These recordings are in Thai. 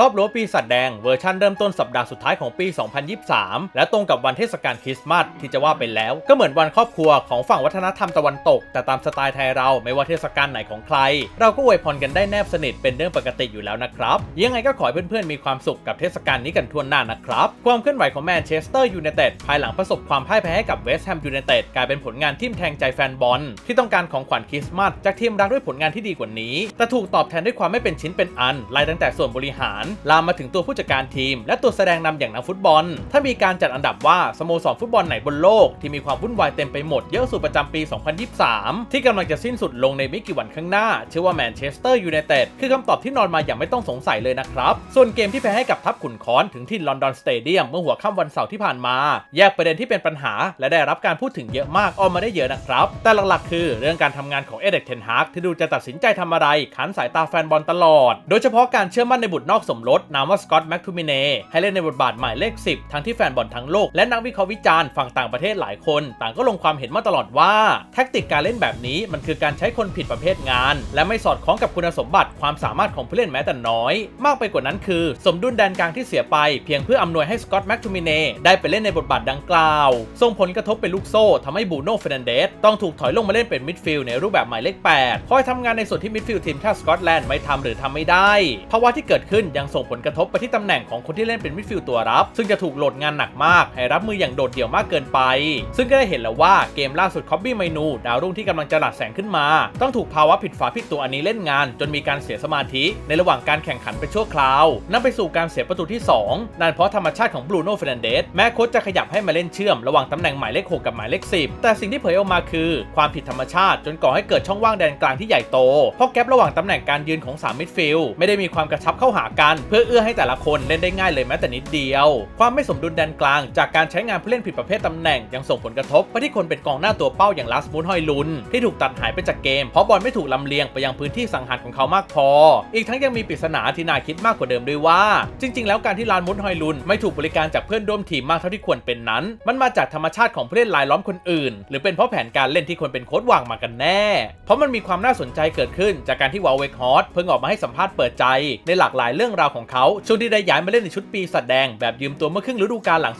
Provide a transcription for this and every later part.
รอบรั้วปีศาจแดงเวอร์ชันเริ่มต้นสัปดาห์สุดท้ายของปี 2023 และตรงกับวันเทศกาลคริสต์มาสที่จะว่าไปแล้ว ก็เหมือนวันครอบครัวของฝั่งวัฒนธรรมตะวันตก แต่ตามสไตล์ไทยเราไม่ว่าเทศกาลไหนของใคร เราก็อวยพรกันได้แนบสนิทเป็นเรื่องปกติอยู่แล้วนะครับ ยังไงก็ขอให้เพื่อนๆมีความสุขกับเทศกาลนี้กันทั่วหน้านะครับ ความเคลื่อนไหวของแมนเชสเตอร์ยูไนเต็ดภายหลังประสบความพ่ายแพ้ให้กับเวสต์แฮมยูไนเต็ดกลายเป็นผลงานทิ่มแทงใจแฟนบอลที่ต้องการของขวัญคริสต์มาสจากทีมรักด้วยผลงานที่ดีกว่านี้ แต่ถูกตอบแทนด้วยความไม่เป็นชิ้นเป็นอันไล่ตั้งแต่ส่วนบริหารลามมาถึงตัวผู้จัดการทีม และตัวแสดงนำอย่างนักฟุตบอล ถ้ามีการจัดอันดับว่าสโมสรฟุตบอลไหนบนโลกที่มีความวุ่นวายเต็มไปหมดเยอะสุดประจำปี 2023 ที่กำลังจะสิ้นสุดลงในไม่กี่วันข้างหน้าเชื่อว่าแมนเชสเตอร์ยูไนเต็ดคือคำตอบที่นอนมาอย่างไม่ต้องสงสัยเลยนะครับ ส่วนเกมที่แพ้ให้กับทัพขุนค้อนถึงที่ลอนดอนสเตเดียมเมื่อหัวค่ำวันเสาร์ที่ผ่านมา แยกประเด็นที่เป็นปัญหา และได้รับการพูดถึงเยอะมากออกมาได้เยอะนะครับ แต่หลักๆ คือเรื่องการทำงานของเอเด็กเทนฮากที่ดูจะตัดสินใจทำอะไรขันสายตาแฟนบอลตลอด โดยเฉพาะการเชื่อมั่นในบุตรนอกสมรสนามว่าสกอตต์แม็กทูมิเนให้เล่นในบทบาทหมายเลข 10 ทั้งที่แฟนบอลทั้งโลกและนักวิเคราะห์วิจารณ์ฝั่งต่างประเทศหลายคน ต่างก็ลงความเห็นมาตลอดว่าแท็กติกการเล่นแบบนี้มันคือการใช้คนผิดประเภทงาน และไม่สอดคล้องกับคุณสมบัติความสามารถของผู้เล่นแม้แต่น้อย มากไปกว่านั้นคือ สมดุลแดนกลางที่เสียไปเพียงเพื่ออำนวยให้สกอตต์แม็กทูมิเนได้ไปเล่นในบทบาทดังกล่าว ส่งผลกระทบเป็นลูกโซ่ทำให้บูโน่เฟรนันเดสต้องถูกถอยลงมาเล่นเป็นมิดฟิลด์ในรูปแบบหมายเลข8คอยทำงานในส่วนที่มิดฟิลด์ทีมชาติสกอตแลนด์ไม่ทำหรือทำไม่ได้ภาวะที่เกิดขึ้นยังส่งผลกระทบไปที่ตำแหน่งของคนที่เล่นเป็นมิดฟิลด์ตัวรับ ซึ่งจะถูกโหลดงานหนักมาก ให้รับมืออย่างโดดเดี่ยวมากเกินไป ซึ่งก็ได้เห็นแล้วว่าเกมล่าสุดคอบบี้ไมนูดาวรุ่งที่กำลังจะหลัดแสงขึ้นมา ต้องถูกภาวะผิดฝาผิดตัวอันนี้เล่นงาน จนมีการเสียสมาธิ ในระหว่างการแข่งขันไปชั่วคราวนั่นไปสู่การเสียประตูที่ 2 นั่นเพราะธรรมชาติของบรูโน่เฟรนเดสแม้โค้ชจะขยับให้มาเล่นเชื่อมระหว่างตำแหน่งหมายเลข6กับหมายเลข10 แต่สิ่งที่เผยออกมาคือ ความผิดธรรมชาติจนก่อให้เกิดช่องว่างแดนกลางที่ใหญ่โตเพราะแกลบระหว่างตำแหน่งการยืนของ3มิดฟิลด์ไม่ได้มีความกระชับเข้าหากันเพื่อเอื้อให้แต่ละคนเล่นได้ง่ายเลยแม้แต่นิดเดียว ความไม่สมดุลแดนกลาง จากการใช้งานผู้เล่นผิดประเภทตำแหน่งยังส่งผลกระทบไปที่คนเป็นกองหน้าตัวเป้าอย่างลาสมูนฮอยลุน ที่ถูกตัดหายไปจากเกมเพราะบอลไม่ถูกลำเลียงไปยังพื้นที่สังหารของเขามากพอ อีกทั้งยังมีปริศนาที่น่าคิดมากกว่าเดิมด้วยว่า จริง ๆ แล้วการที่ลานมุนฮอยลุนไม่ถูกบริการจากเพื่อนร่วมทีมมากเท่าที่ควรเป็นนั้น มันมาจากธรรมชาติของผู้เล่นรายล้อมคนอื่น หรือเป็นเพราะแผนการเล่นที่คนเป็นโค้ชวางมากันแน่ เพราะมันมีความน่าสนใจเกิดขึ้นจากการที่วาลเวกฮอตเพิ่งออกมาให้สัมภาษณ์เปิดใจในหลากหลายเรื่องราวของเขาช่วงที่ได้ย้ายมาเล่นในชุดปีศาจแดงแบบยืมตัวเมื่อครึ่งฤดูกาลหลัง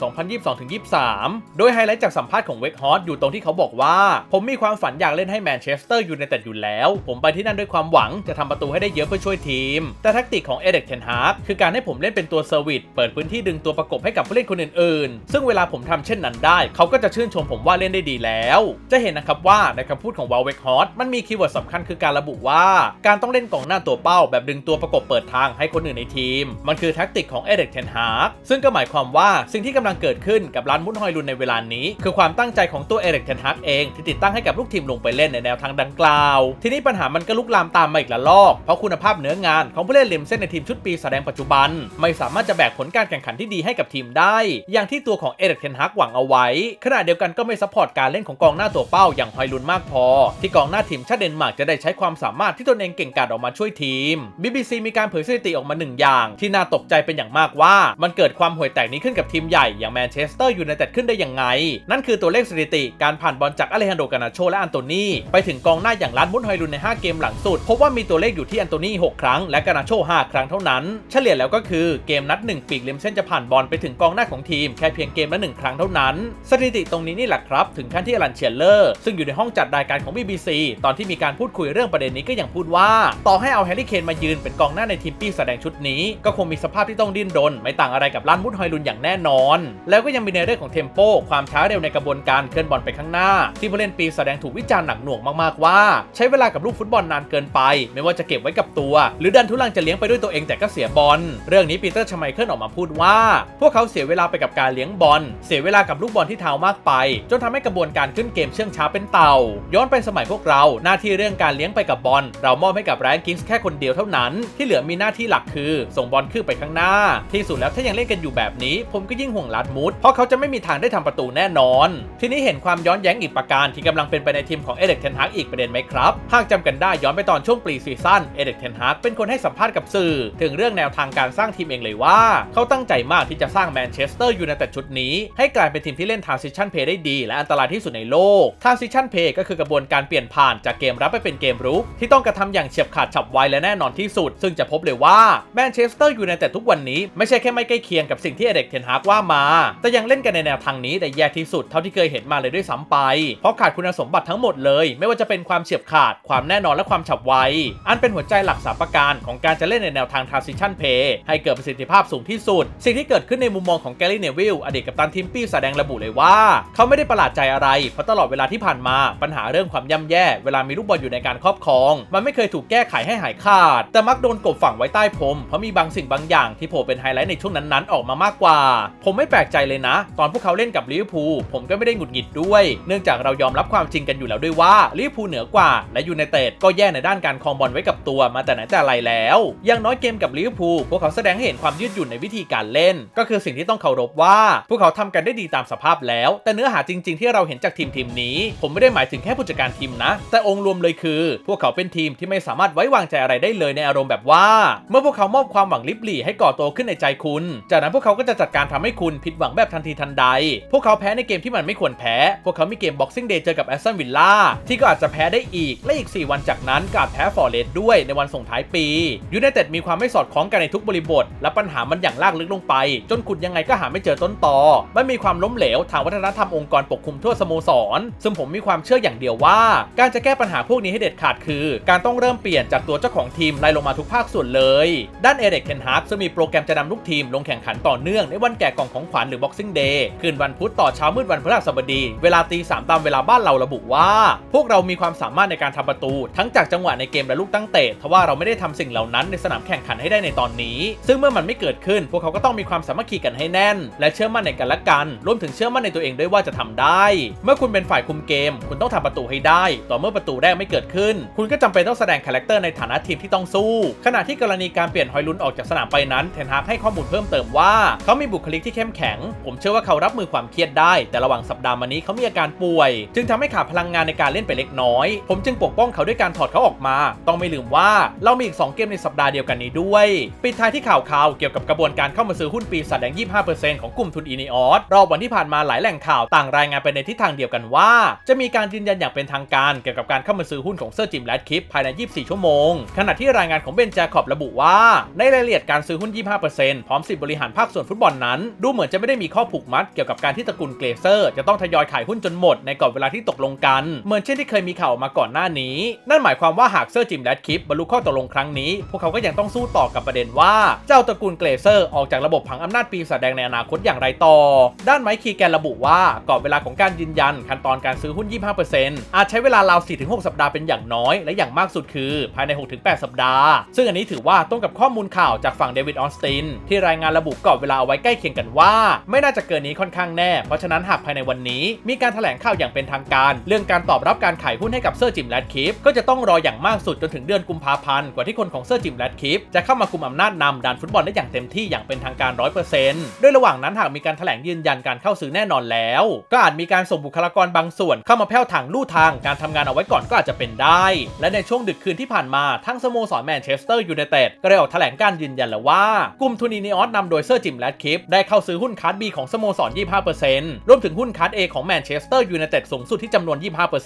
2022-23 โดยไฮไลท์จากสัมภาษณ์ของเวกฮอตอยู่ตรงที่เขาบอกว่า ผมมีความฝันอยากเล่นให้แมนเชสเตอร์ยูไนเต็ดอยู่แล้ว ผมไปที่นั่นด้วยความหวังจะทำประตูให้ได้เยอะเพื่อช่วยทีม แต่แทคติกของเอเด็กเทนฮาร์กคือการให้ผมเล่นเป็นตัวเซอร์วิสเปิดพื้นที่ดึงตัวประกบให้กับผู้เล่นคนอื่นๆ ซึ่งเวลาผมทำเช่นนั้นได้ เขาก็จะชื่นชมผมว่าเล่นได้ดีแล้ว จะเห็นนะครับว่าในคำพูดของวาลเวกฮอตมันมีคีย์เวิร์ดสำคัญคือการระบุว่า การต้องเล่นกองหน้าตัวเป้าแบบดึงตัวประกบเปิดทางให้คนอื่นในทีม มันคือแทคติกของเอเด็กเทนฮาร์กซึ่งก็หมายความว่าสิ่งที่กำลังเกิดขึ้นกับร้านมุนฮอยลุนในเวลานี้ คือความตั้งใจของตัวเอเด็กเทนฮาร์กเองที่ติดตั้งให้กับลูกทีมลงไปเล่นในแนวทางดังกล่าว ทีนี้ปัญหามันก็ลุกลามตามมาอีกละลอก เพราะคุณภาพเนื้องานของผู้เล่นริมเส้นในทีมชุดปีแสดงปัจจุบัน ไม่สามารถจะแบกผลการแข่งขันที่ดีให้กับทีมได้ อย่างที่ตัวของเอเด็กเทนฮาร์กหวังเอาไว้ ขณะเดียวกันก็ไม่ซัพพอร์ตการเล่นของกองหน้าตัวเป้าอย่างฮอยลุนมากพอ ที่กองหน้าทีมชาติเดนมาร์กจะได้ใช้ความสามารถที่ตนเองเก่งกาจออกมาช่วยทีม BBC มีการเผยสถิติออกมาหนึ่งอย่าง ที่น่าตกใจเป็นอย่างมากว่า มันเกิดความห่วยแตกนี้ขึ้นกับทีมใหญ่อย่างแมนเชสเตอร์ยูไนเต็ดขึ้นได้ยังไง นั่นคือตัวเลขสถิติการผ่านบอลจากอเลฮันโดกานาโชและอันโตนีไปถึงกองหน้าอย่างลันมุนฮอยลุนใน 5 เกมหลังสุด พบว่ามีตัวเลขอยู่ที่อันโตนี6ครั้งและกานาโช5ครั้งเท่านั้น เฉลี่ยแล้วก็คือเกมนัด 1 ปีกริมเส้นจะผ่านบอลไปถึงกองหน้าของทีมแค่เพียงเกมละ1ครั้งเท่านั้น สถิติตรงนี้นี่แหละครับ ถึงขั้นที่อลันเชียเลอร์ซึ่งอยู่ในห้องจัดรายการของ BBC ตอนที่มีการพูดคุยเรื่องประเด็นนี้ก็ยังพูดว่า ต่อให้เอาแฮร์รี่เคนมายืนเป็นกองหน้าในทีมปีแสดงชุดนี้ก็คงมีสภาพที่ต้องดิ้นรนไม่ต่างอะไรกับลันมุนฮอยลุนอย่างแน่นอน แล้วก็ยังมีในเรื่องของเทมโปความช้าเร็วในกระบวนการเคลื่อนบอลไปข้างหน้า ที่ผู้เล่นปีแสดงถูกวิจารณ์หนักหน่วงมากๆว่า ใช้เวลากับลูกฟุตบอลนานเกินไป ไม่ว่าจะเก็บไว้กับตัว หรือดันทุลังจะเลี้ยงไปด้วยตัวเองแต่ก็เสียบอลเรื่องนี้ปีเตอร์ชไมเคิลออกมาพูดว่า พวกเขาเสียเวลาไปกับการเลี้ยงบอลเสียเวลากับลูกบอลที่เท้ามากไป จนทำให้กระบวนการขึ้นเกมเชื่องช้าเป็นเต่า ย้อนไปสมัยพวกเราหน้าที่เรื่องการเลี้ยงไปกับบอลเรามอบให้กับแรงกิงส์แค่คนเดียวเท่านั้น ที่เหลือมีหน้าที่หลักคือส่งบอลขึ้นไปข้างหน้า ที่สุดแล้วถ้ายังเล่นกันอยู่แบบนี้ ผมก็ยิ่งห่วงลัดมูดเพราะเขาจะไม่มีทางได้ทำประตูแน่นอน ทีนี้เห็นความย้อนแย้งอีกประการที่กำลังเป็นไปในทีมของเอเด็กเทนฮากอีกประเด็นไหมครับหากจำกันได้ย้อนไปตอนช่วงปรีซีซั่นเอเด็กเทนฮากเป็นคนให้สัมภาษณ์กับสื่อ ถึงเรื่องแนวทางการสร้างทีมเองเลยว่า เขาตั้งใจมากที่จะสร้างแมนเชสเตอร์ยูไนเต็ดชุดนี้ ให้กลายเป็นทีมที่เล่นทราซิชันเพย์ได้ดีและอันตรายที่สุดในโลกทราซิชันเพย์ก็คือกระบวนการเปลี่ยนผ่านจากเกมรับไปเป็นเกมรุกที่ต้องกระทำอย่างเฉียบขาดฉับไวและแน่นอนที่สุด ซึ่งจะพบเลยว่าแมนเชสเตอร์ยูไนเต็ดทุกวันนี้ไม่ใช่แค่ไม่ใกล้เคียงกับสิ่งที่เอเด็กเทนฮากว่ามา แต่ยังเล่นกันในแนวทางนี้ได้แย่ที่สุดเท่าที่เคยเห็นมาเลยด้วยซ้ำไป เพราะขาดคุณสมบัติทั้งหมดเลย ไม่ว่าจะเป็นความเฉียบขาด ความแน่นอนและความฉับไว อันเป็นหัวใจหลักสามประการของการจะเล่นในแนวทาง transition play ให้เกิดประสิทธิภาพสูงที่สุด สิ่งที่เกิดขึ้นในมุมมองของแกลลี่เนวิลอดีตกัปตันทีมปี้แสดงระบุเลยว่า เขาไม่ได้ประหลาดใจอะไร เพราะตลอดเวลาที่ผ่านมาปัญหาเรื่องความย่ำแย่ เวลามีลูกบอลอยู่ในการครอบครอง มันไม่เคยถูกแก้ไขให้หายขาด แต่มักโดนกบฝังไว้ใต้พรมเพราะมีบางสิ่งบางอย่างที่โผล่เป็นไฮไลท์ในช่วงนั้นๆ ออกมามากกว่า ผมไม่แปลกใจเลยนะ ตอนพวกเขาเล่นกับลิเวอร์พูลผมก็ไม่ได้หงุดหงิดด้วย เนื่องจากเรายอมรับความจริงกันอยู่แล้วด้วยว่าลิเวอร์พูลเหนือกว่า และยูไนเต็ดก็แย่ในด้านการครองบอลไว้กับตัวมาแต่ไหนแต่ไรแล้วอย่างน้อยเกมกับลิเวอร์พูลพวกเขาแสดงให้เห็นความยืดหยุ่นในวิธีการเล่น ก็คือสิ่งที่ต้องเคารพว่า พวกเขาทำกันได้ดีตามสภาพแล้ว แต่เนื้อหาจริง ๆ ที่เราเห็นจากทีมทีมนี้ ผมไม่ได้หมายถึงแค่ผู้จัดการทีมนะ แต่องค์รวมเลยคือ พวกเขาเป็นทีมที่ไม่สามารถไว้วางใจอะไรได้เลยในอารมณ์แบบว่า เมื่อพวกเขามอบความหวังลิบหลี่ให้ก่อตัวขึ้นในใจคุณ จากนั้นพวกเขาก็จะจัดการทำให้คุณผิดหวังแบบทันทีทันใด พวกเขาแพ้ในเกมที่มันไม่ควรแพ้ พวกเขามีเกม Boxing Day เจอกับแอสตันวิลล่าที่ก็อาจจะแพ้ได้อีก และอีก 4 วันจากนั้นก็อาจแพ้ฟอร์เรสต์ด้วยในวันส่งท้ายปียูไนเต็ดมีความไม่สอดคล้องกันในทุกบริบท และปัญหามันอย่างลากลึกลงไป จนขุดยังไงก็หาไม่เจอต้นตอมันมีความล้มเหลวทางวัฒนธรรมองค์กรปกคลุมทั่วสโมสร ซึ่งผมมีความเชื่ออย่างเดียวว่า การจะแก้ปัญหาพวกนี้ให้เด็ดขาดคือ การต้องเริ่มเปลี่ยนจากตัวเจ้าของทีมไล่ลงมาทุกภาคส่วนเลยด้านเอเด็กเทนฮากซึ่งมีโปรแกรมจะนำลูกทีมลงแข่งขันต่อเนื่องในวันแก่กล่องของขวัญหรือ Boxing Day คืนวันพุธต่อเช้ามืดวันพฤหัสบดี เวลาตีสามตามเวลาบ้านเราระบุว่า พวกเรามีความสามารถในการทำประตู ทั้งจากจังหวะในเกมและลูกตั้งเตะทว่าเราไม่ได้ทำสิ่งเหล่านั้นในสนามแข่งขันให้ได้ในตอนนี้ ซึ่งเมื่อมันไม่เกิดขึ้น พวกเขาก็ต้องมีความสามัคคีกันให้แน่น และเชื่อมั่นในกันและกัน รวมถึงเชื่อมั่นในตัวเองด้วยว่าจะทำได้ เมื่อคุณเป็นฝ่ายคุมเกม คุณต้องทำประตูให้ได้ ต่อเมื่อประตูแรกไม่เกิดขึ้น คุณก็จำเป็นต้องแสดงคาแรคเตอร์ในฐานะทีมที่ต้องสู้ ขณะที่กรณีการเปลี่ยนฮอยลุนออกจากสนามไปนั้นเทนฮากให้ข้อมูลเพิ่มเติมว่า เขามีบุคลิกที่เข้มแข็ง ผมเชื่อว่าเขารับมือความเครียดได้ แต่ระหว่างสัปดาห์มานี้เขามีอาการป่วย จึงทำให้ขาดพลังงานในการเล่นไปเล็กน้อย ผมจึงปกป้องเขาด้วยการถอดเขาออกมา ต้องไม่ลืมว่าเรามีอีก 2 เกมในสัปดาห์เดียวกันนี้ด้วย ปิดท้ายที่ข่าวข่าวเกี่ยวกับกระบวนการเข้ามาซื้อหุ้นปีศาจแดง 25%ของกลุ่มทุนอีนีออสรอบวันที่ผ่านมาหลายแหล่งข่าวต่างรายงานไปในทิศทางเดียวกันว่า จะมีการยืนยันอย่างเป็นทางการเกี่ยวกับการเข้ามาซื้อหุ้นของเซอร์จิมแรดคลิปภายใน 24 ชั่วโมง ขณะที่รายงานของเบนจาคอบระบุว่าในรายละเอียดการซื้อหุ้น 25%พร้อมสิทธิบริหารภาคส่วนฟุตบอลนั้น ดูเหมือนจะไม่ได้มีข้อผูกมัดเกี่ยวกับการที่ตระกูลเกรเซอร์จะต้องทยอยขายหุ้นจนหมดในกรอบเวลาที่ตกลงกัน เหมือนเช่นที่เคยมีข่าวมาก่อนหน้านี้ นั่นหมายความว่าหากเซอร์จิมแรดคิปบรรลุข้อตกลงครั้งนี้ พวกเขาก็ยังต้องสู้ต่อกับประเด็นว่าเจ้าตระกูลเกรเซอร์ออกจากระบบผังอำนาจปีศาจแดงในอนาคตอย่างไรต่อ ด้านไมค์คีแกนระบุว่ากรอบเวลาของการยืนยันขั้นตอนการซื้อหุ้น 25%อาจใช้เวลาราว 4-6 สัปดาห์เป็นอย่างน้อย และอย่างมากสุดคือ ภายใน 6-8 สัปดาห์ ซึ่งอันนี้ถือว่าตรงกับข้อมูลข่าวจากฝั่งเดวิดออนสตินที่รายงานระบุกรอบเวลาเอาไว้ใกล้เคียงกันว่า ไม่น่าจะเกินนี้ค่อนข้างแน่ เพราะฉะนั้นหากภายในวันนี้ มีการแถลงข่าวอย่างเป็นทางการ เรื่องการตอบรับการขายหุ้นให้กับเซอร์จิมแรดคิฟก็จะต้องรออย่างมากสุดจนถึงเดือนกุมภาพันธ์กว่าที่คนของเซอร์จิมแรดคิฟจะเข้ามาคุมอำนาจนำด้านฟุตบอลได้อย่างเต็มที่อย่างเป็นทางการ 100%ด้วยระหว่างนั้นหากมีการแถลงยืนยันการเข้าซื้อแน่นอนแล้ว ก็อาจมีการส่งบุคลากรบางส่วนเข้ามาแผ่วทางลู่ทางการทำงานเอาไว้ก่อนก็อาจจะเป็นได้ และในช่วงดึกคืนที่ผ่านมาทั้งสโมสรแมนเชสเตอร์ยูไนเต็ดก็ได้ออกแถลลงการยืนยันแล้วว่ากลุ่มทุนอินีออสนำโดยเซอร์จิมแรดคิฟได้เข้าซื้อหุ้นคัสบีของสโมสร 25%รวมถึงหุ้นคัสเอของแมนเชสเตอร์ยูไนเต็ดสูงสุดที่จำนวน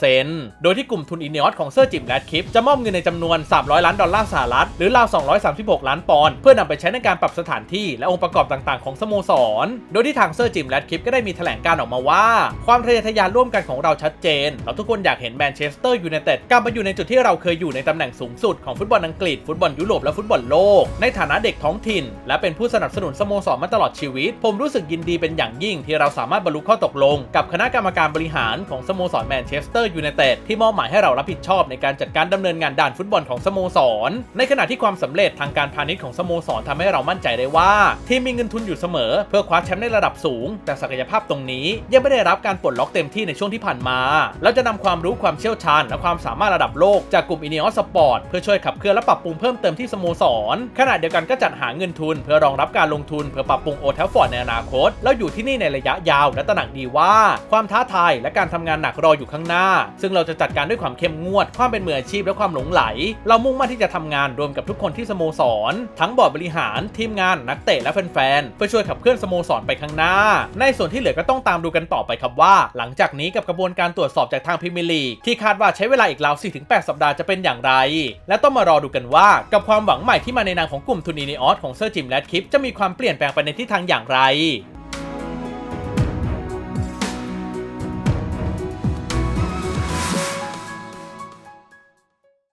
25%โดยที่กลุ่มทุนอินีออสของเซอร์จิมแรดคิฟจะมอบเงินในจำนวน 300 ล้านดอลลาร์สหรัฐหรือราว 236 ล้านปอนด์เพื่อนำไปใช้ในการปรับสถานที่และองค์ประกอบต่างๆ ของสโมสร โดยที่ทางเซอร์จิมแรดคิฟก็ได้มีแถลงการออกมาว่า ความทะเยอทะยานร่วมกันของเราชัดเจน เราทุกคนอยากเห็นแมนเชสเตอร์ยูไนเต็ดกลับมาอยู่ในจุดที่เราเคยอยู่ในตำแหน่งสูงสุดของฟุตบอลอังกฤษฟุตบอลยุโรปและฟุตบอลโลกในฐานะเด็กท้องถิ่น และเป็นผู้สนับสนุนสโมสรมาตลอดชีวิต ผมรู้สึกยินดีเป็นอย่างยิ่งที่เราสามารถบรรลุข้อตกลง กับคณะกรรมการบริหารของสโมสรแมนเชสเตอร์ยูไนเต็ดที่มอบหมายให้เรารับผิดชอบในการจัดการดำเนินงานด้านฟุตบอลของสโมสร ในขณะที่ความสำเร็จทางการพาณิชย์ของสโมสรทำให้เรามั่นใจได้ว่าทีมมีเงินทุนอยู่เสมอ เพื่อคว้าแชมป์ในระดับสูง แต่ศักยภาพตรงนี้ ยังไม่ได้รับการปลดล็อกเต็มที่ในช่วงที่ผ่านมา เราจะนำความรู้ความเชี่ยวชาญและความสามารถระดับโลกจากกลุ่มอิน e อ s สปอร์ตเพื่อช่วยขับเคลื่อนและปรับปรุงเพิ่มเติมที่สโมสรขณะเดียวกันก็จัดหาเงินทุน เพื่อรองรับการลงทุนเพื่อปรับปรุงโอเทลฟอร์ดในอนาคต แล้วอยู่ที่นี่ในระยะยาวและตระหนักดีว่า ความท้าทายและการทำงานหนักรออยู่ข้างหน้า ซึ่งเราจะจัดการด้วยความเข้มงวด ความเป็นมืออาชีพและความหลงไหล เรามุ่งมั่นที่จะทำงานรวมกับทุกคนที่สโมสร ทั้งบอร์ดบริหารทีมงานนักเตะและแฟนๆเพื่อช่วยขับเคลื่อนสโมสรไปข้างหน้า ในส่วนที่เหลือก็ต้องตามดูกันต่อไปครับว่า หลังจากนี้กับกระบวนการตรวจสอบจากทางพรีเมียร์ลีกที่คาดว่าใช้เวลาอีกราว4-8 สัปดาห์จะเป็นอย่างไร และต้องมารอดูกันว่ากับความหวังใหม่ที่มาในนามของกลุ่มทุนอีนิออสของเซอร์จิมแรดคลิปจะมีความเปลี่ยนแปลงไปในทิศทางอย่างไร